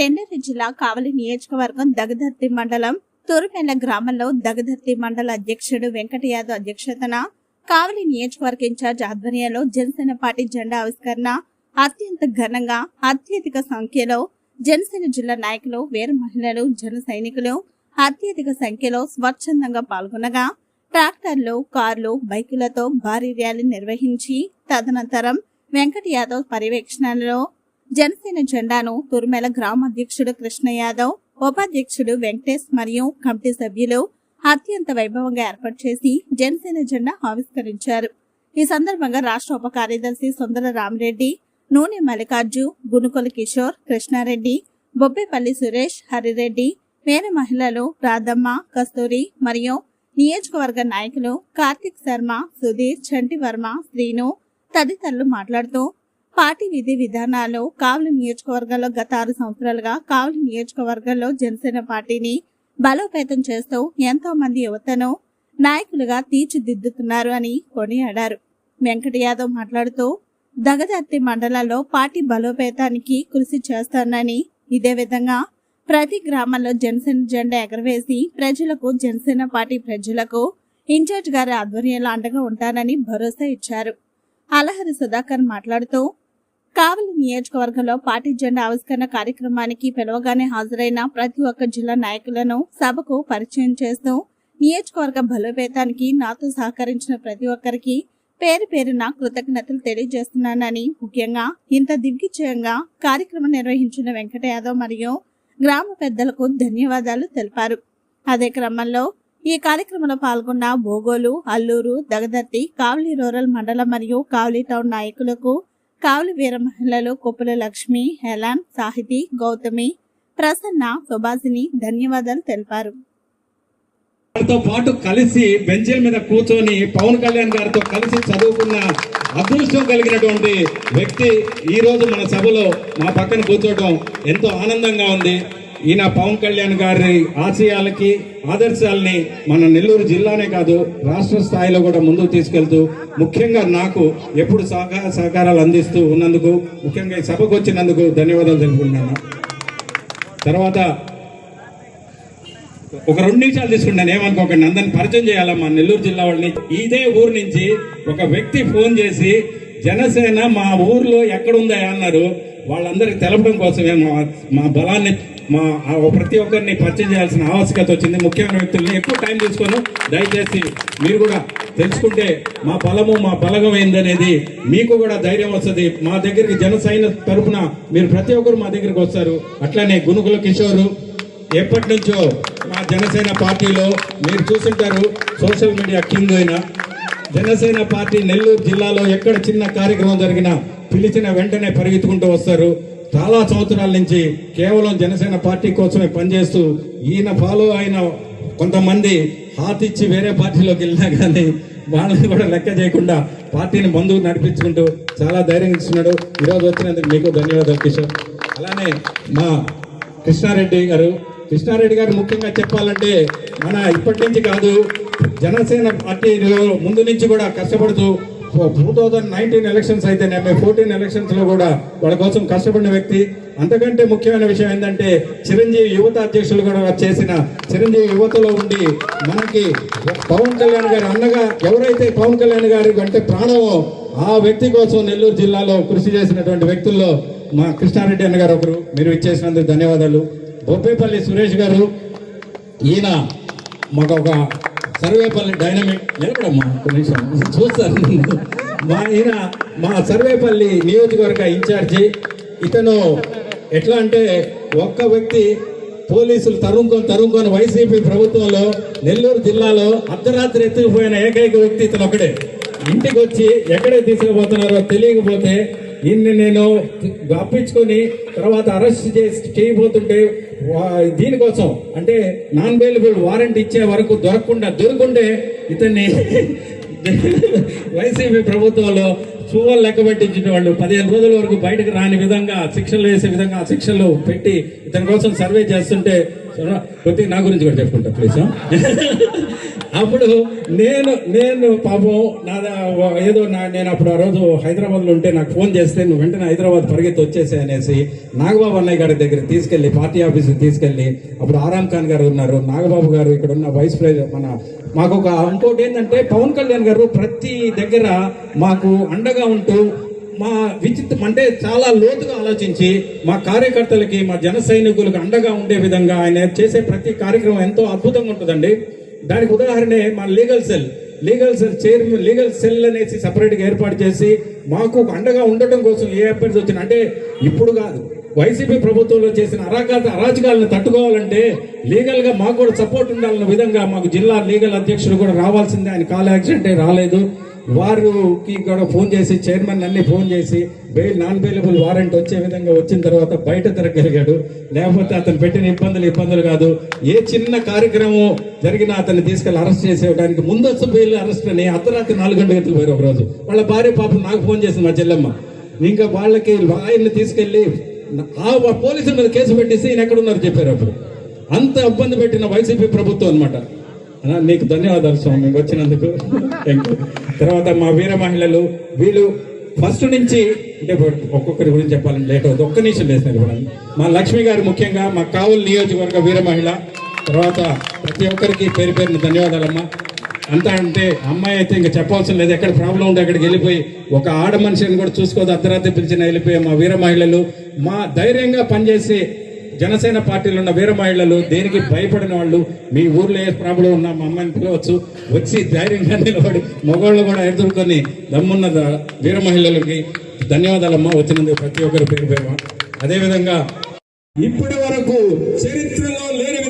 నెల్లూరు జిల్లా కావలి నియోజకవర్గం దగదర్తి మండలం తూరుమెల్ల గ్రామంలో దగదర్తి మండల అధ్యక్షుడు వెంకట యాదవ్ అధ్యక్షతన కావలి నియోజకవర్గ ఇన్ఛార్జ్ ఆధ్వర్యంలో జనసేన పార్టీ జెండా ఆవిష్కరణ అత్యంత ఘనంగా అత్యధిక సంఖ్యలో జనసేన జిల్లా నాయకులు వేరు మహిళలు జన సైనికులు అత్యధిక సంఖ్యలో స్వచ్ఛందంగా పాల్గొనగా ట్రాక్టర్లు కార్లు బైకులతో భారీ ర్యాలీ నిర్వహించి తదనంతరం వెంకట యాదవ్ పర్యవేక్షణలో జనసేన జెండాను తుర్మెల గ్రామ అధ్యక్షుడు కృష్ణ యాదవ్ ఉపాధ్యక్షుడు వెంకటేష్ మరియు కమిటీ సభ్యులు అత్యంత వైభవంగా ఏర్పాటు చేసి జనసేన జెండా ఆవిష్కరించారు. ఈ సందర్భంగా రాష్ట్ర ఉప కార్యదర్శి సుందర రామిరెడ్డి నూనె మల్లికార్జు గునుకొల కిషోర్ కృష్ణారెడ్డి బొబ్బేపల్లి సురేష్ హరిరెడ్డి వేరే మహిళలు రాధమ్మ కస్తూరి మరియు నియోజకవర్గ నాయకులు కార్తిక్ శర్మ సుధీర్ చంటి వర్మ శ్రీను తదితరులు మాట్లాడుతూ పార్టీ విధి విధానాలు కావలి నియోజకవర్గంలో గత ఆరు సంవత్సరాలుగా కావలి నియోజకవర్గంలో జనసేన పార్టీని బలోపేతం చేస్తూ ఎంతో మంది యువతను నాయకులుగా తీర్చిదిద్దుతున్నారు అని కొనియాడారు. వెంకట యాదవ్ మాట్లాడుతూ దగదర్తి మండలాల్లో పార్టీ బలోపేతానికి కృషి చేస్తానని ఇదే విధంగా ప్రతి గ్రామంలో జనసేన జెండా ఎగరవేసి ప్రజలకు జనసేన పార్టీ ప్రజలకు ఇన్ఛార్జ్ గారి ఆధ్వర్యంలో అండగా ఉంటానని భరోసా ఇచ్చారు. అలహరి సుధాకర్ మాట్లాడుతూ కావలి నియోజకవర్గంలో పార్టీ జెండా ఆవిష్కరణ కార్యక్రమానికి పిలవగానే హాజరైన ప్రతి ఒక్క జిల్లా నాయకులను సభకు పరిచయం చేస్తూ నియోజకవర్గ బలోపేతానికి నాతో సహకరించిన ప్రతి ఒక్కరికి పేరు పేరున కృతజ్ఞతలు తెలియజేస్తున్నానని ముఖ్యంగా ఇంత దిగ్విజయంగా కార్యక్రమం నిర్వహించిన వెంకట యాదవ్ మరియు గ్రామ పెద్దలకు ధన్యవాదాలు తెలిపారు. అదే క్రమంలో ఈ కార్యక్రమంలో పాల్గొన్న బోగోలు అల్లూరు దగదర్తి కావలి రూరల్ మండలం మరియు కావలి టౌన్ నాయకులకు కావలి వీర మహిళలు కొప్పుల లక్ష్మి హెలాన్ సాహితి గౌతమి ప్రసన్న సుభాషిని ధన్యవాదాలు తెలిపారు. గారితో పాటు కలిసి బెంచీల మీద కూర్చొని పవన్ కళ్యాణ్ గారితో కలిసి చదువుకున్న అదృష్టం కలిగినటువంటి వ్యక్తి ఈ రోజు మన సభలో మా పక్కన కూర్చోవడం ఎంతో ఆనందంగా ఉంది. ఈయన పవన్ కళ్యాణ్ గారి ఆశయాలకి ఆదర్శాలని మన నెల్లూరు జిల్లానే కాదు రాష్ట్ర స్థాయిలో కూడా ముందుకు తీసుకెళ్తూ ముఖ్యంగా నాకు ఎప్పుడు సహకార సహకారాలు అందిస్తూ ఉన్నందుకు ముఖ్యంగా ఈ సభకు వచ్చినందుకు ధన్యవాదాలు తెలుపుకుంటున్నాను. తర్వాత ఒక రెండు నిమిషాలు తీసుకుంటాను ఏమనుకోకండి అందరిని పరిచయం చేయాలా మా నెల్లూరు జిల్లా వాళ్ళని? ఇదే ఊరు నుంచి ఒక వ్యక్తి ఫోన్ చేసి జనసేన మా ఊర్లో ఎక్కడుందా అన్నారు. వాళ్ళందరికీ తెలపడం కోసమే మా మా బలాన్ని మా ప్రతి ఒక్కరిని పరిచయం చేయాల్సిన ఆవశ్యకత వచ్చింది. ముఖ్యమైన వ్యక్తుల్ని ఎక్కువ టైం తీసుకొని. దయచేసి మీరు కూడా తెలుసుకుంటే మా బలము మా బలగం ఏందనేది మీకు కూడా ధైర్యం వస్తుంది. మా దగ్గరికి జన తరపున మీరు ప్రతి ఒక్కరు మా దగ్గరికి వస్తారు. అట్లానే గునుకుల కిషోరు ఎప్పటి నుంచో మా జనసేన పార్టీలో మీరు చూసింటారు. సోషల్ మీడియా కింగ్ అయిన జనసేన పార్టీ నెల్లూరు జిల్లాలో ఎక్కడ చిన్న కార్యక్రమం జరిగినా పిలిచిన వెంటనే పరిగెత్తుకుంటూ వస్తారు. చాలా సంవత్సరాల నుంచి కేవలం జనసేన పార్టీ కోసమే పనిచేస్తూ ఈయన ఫాలో అయిన కొంతమంది హాత్ ఇచ్చి వేరే పార్టీలోకి వెళ్ళినా కానీ వాళ్ళని కూడా లెక్క చేయకుండా పార్టీని ముందుకు నడిపించుకుంటూ చాలా ధైర్యం ఇస్తున్నాడు. ఈరోజు వచ్చినందుకు మీకు ధన్యవాదాలు కిషోర్. అలానే మా కృష్ణారెడ్డి గారు కృష్ణారెడ్డి గారు ముఖ్యంగా చెప్పాలంటే మన ఇప్పటి నుంచి కాదు జనసేన పార్టీలో ముందు నుంచి కూడా కష్టపడుతూ టూ థౌజండ్ నైన్టీన్ ఎలక్షన్స్ అయితే నేను ఫోర్టీన్ ఎలక్షన్స్లో కూడా వాళ్ళ కోసం కష్టపడిన వ్యక్తి. అంతకంటే ముఖ్యమైన విషయం ఏంటంటే చిరంజీవి యువత అధ్యక్షులు కూడా చేసిన చిరంజీవి యువతలో ఉండి మనకి పవన్ కళ్యాణ్ గారి అన్నగా ఎవరైతే పవన్ కళ్యాణ్ గారి అంటే ప్రాణమో ఆ వ్యక్తి కోసం నెల్లూరు జిల్లాలో కృషి చేసినటువంటి వ్యక్తుల్లో మా కృష్ణారెడ్డి అన్న గారు ఒకరు. మీరు ఇచ్చేసినందుకు ధన్యవాదాలు. బొబ్బేపల్లి సురేష్ గారు ఈయన మాకు ఒక సర్వేపల్లి డైనమిక్ నిలబడమ్మా ఒక నిమిషం మా ఈయన మా సర్వేపల్లి నియోజకవర్గ ఇన్ఛార్జి. ఇతను ఎట్లా అంటే ఒక్క వ్యక్తి పోలీసులు తరుముకొని తరుముకొని వైసీపీ ప్రభుత్వంలో నెల్లూరు జిల్లాలో అర్ధరాత్రి ఎత్తుకుపోయిన ఏకైక వ్యక్తి ఇతను ఒకడే ఇంటికి వచ్చి ఎక్కడే తీసుకుపోతున్నారో తెలియకపోతే దీన్ని నేను అప్పించుకొని తర్వాత అరెస్ట్ చేసి చేయబోతుంటే దీనికోసం అంటే నాన్ అవైలబుల్ వారెంట్ ఇచ్చే వరకు దొరకకుండా దొరుకుంటే ఇతన్ని వైసీపీ ప్రభుత్వంలో సువ్వలు లెక్క పెట్టించిన వాళ్ళు పదిహేను రోజుల వరకు బయటకు రాని విధంగా శిక్షలు వేసే విధంగా ఆ శిక్షలు పెట్టి ఇతని కోసం సర్వే చేస్తుంటే కొద్దిగా నా గురించి కూడా చెప్పుకుంటా ప్లీజ్ అప్పుడు నేను నేను పాపం నా ఏదో నా నేను అప్పుడు ఆ రోజు హైదరాబాద్లో ఉంటే నాకు ఫోన్ చేస్తే నువ్వు వెంటనే హైదరాబాద్ పరిగెత్తి వచ్చేసే అనేసి నాగబాబు అన్నయ్య గారి దగ్గర తీసుకెళ్ళి పార్టీ ఆఫీస్కి తీసుకెళ్ళి అప్పుడు ఆరామ్ ఖాన్ గారు ఉన్నారు. నాగబాబు గారు ఇక్కడ ఉన్న వైస్ ప్రెసిడెంట్ మన మాకు ఒక ఇంకోటి ఏంటంటే పవన్ కళ్యాణ్ గారు ప్రతి దగ్గర మాకు అండగా ఉంటూ మా విచిత్రం అంటే చాలా లోతుగా ఆలోచించి మా కార్యకర్తలకి మా జన సైనికులకు అండగా ఉండే విధంగా ఆయన చేసే ప్రతి కార్యక్రమం ఎంతో అద్భుతంగా ఉంటుందండి. దానికి ఉదాహరణే మన legal cell legal cell chairman legal cell అనేసి సపరేట్గా ఏర్పాటు చేసి మాకు అండగా ఉండటం కోసం ఏ అభ్యర్థి వచ్చిన అంటే ఇప్పుడు కాదు వైసీపీ ప్రభుత్వంలో చేసిన అరాకాత అరాచకాలను తట్టుకోవాలంటే లీగల్గా మాకు కూడా సపోర్ట్ ఉండాలన్న విధంగా మాకు జిల్లా లీగల్ అధ్యక్షుడు కూడా రావాల్సిందే. ఆయన కాల్ యాక్సిడెంట్ రాలేదు. Hmm. వారికి కూడా ఫోన్ చేసి చైర్మన్ అన్ని ఫోన్ చేసి బెయిల్ నాన్ బెయిలబుల్ వారెంట్ వచ్చే విధంగా వచ్చిన తర్వాత బయట తిరగలిగాడు. లేకపోతే అతను పెట్టిన ఇబ్బందులు ఇబ్బందులు కాదు. ఏ చిన్న కార్యక్రమం జరిగినా అతన్ని తీసుకెళ్ళి అరెస్ట్ చేసేయడానికి ముందస్తు బెయిల్ అరెస్ట్ అని అర్ధరాత్రి నాలుగు గంటల గంటలు పోయారు వాళ్ళ భార్య పాపం నాకు ఫోన్ చేసింది మా చెల్లెమ్మ. ఇంకా వాళ్ళకి ఆయన్ని తీసుకెళ్ళి ఆ పోలీసుల మీద కేసు పెట్టేసి ఈయన ఎక్కడున్నారు చెప్పారు అప్పుడు. అంత ఇబ్బంది పెట్టిన వైసీపీ ప్రభుత్వం అనమాట నీకు ధన్యవాదాలు స్వామి వచ్చినందుకు. థ్యాంక్ యూ తర్వాత మా వీర మహిళలు వీళ్ళు ఫస్ట్ నుంచి అంటే ఒక్కొక్కరి గురించి చెప్పాలని లేట్ అవుతుంది. ఒక్క నిమిషం వేసినారు కూడా మా లక్ష్మి గారు ముఖ్యంగా మా కావులు నియోజకవర్గ వీర మహిళ. తర్వాత ప్రతి ఒక్కరికి పేరు పేరున ధన్యవాదాలమ్మా. అంతా అంటే అమ్మాయి అయితే ఇంకా చెప్పవలసిన లేదు. ఎక్కడ ప్రాబ్లం ఉంటే అక్కడికి వెళ్ళిపోయి ఒక ఆడ మనిషిని కూడా చూసుకోదు. అర్ధరాత్రి పిలిచిన వెళ్ళిపోయి మా వీర మహిళలు. మా ధైర్యంగా పనిచేసే జనసేన పార్టీలో ఉన్న వీర దేనికి భయపడిన వాళ్ళు మీ ఊర్లో ఏ ప్రాబ్లం ఉన్నా మా అమ్మాయిని పిలవచ్చు. వచ్చి ధైర్యంగా నిలబడి మగవాళ్ళు కూడా ఎదుర్కొని దమ్మున్న ద- వీర మహిళలకి ధన్యవాదాలమ్మా. వచ్చినందుకు ప్రతి ఒక్కరి పేరు పేరు అదేవిధంగా ఇప్పటి వరకు చరిత్రలో లేని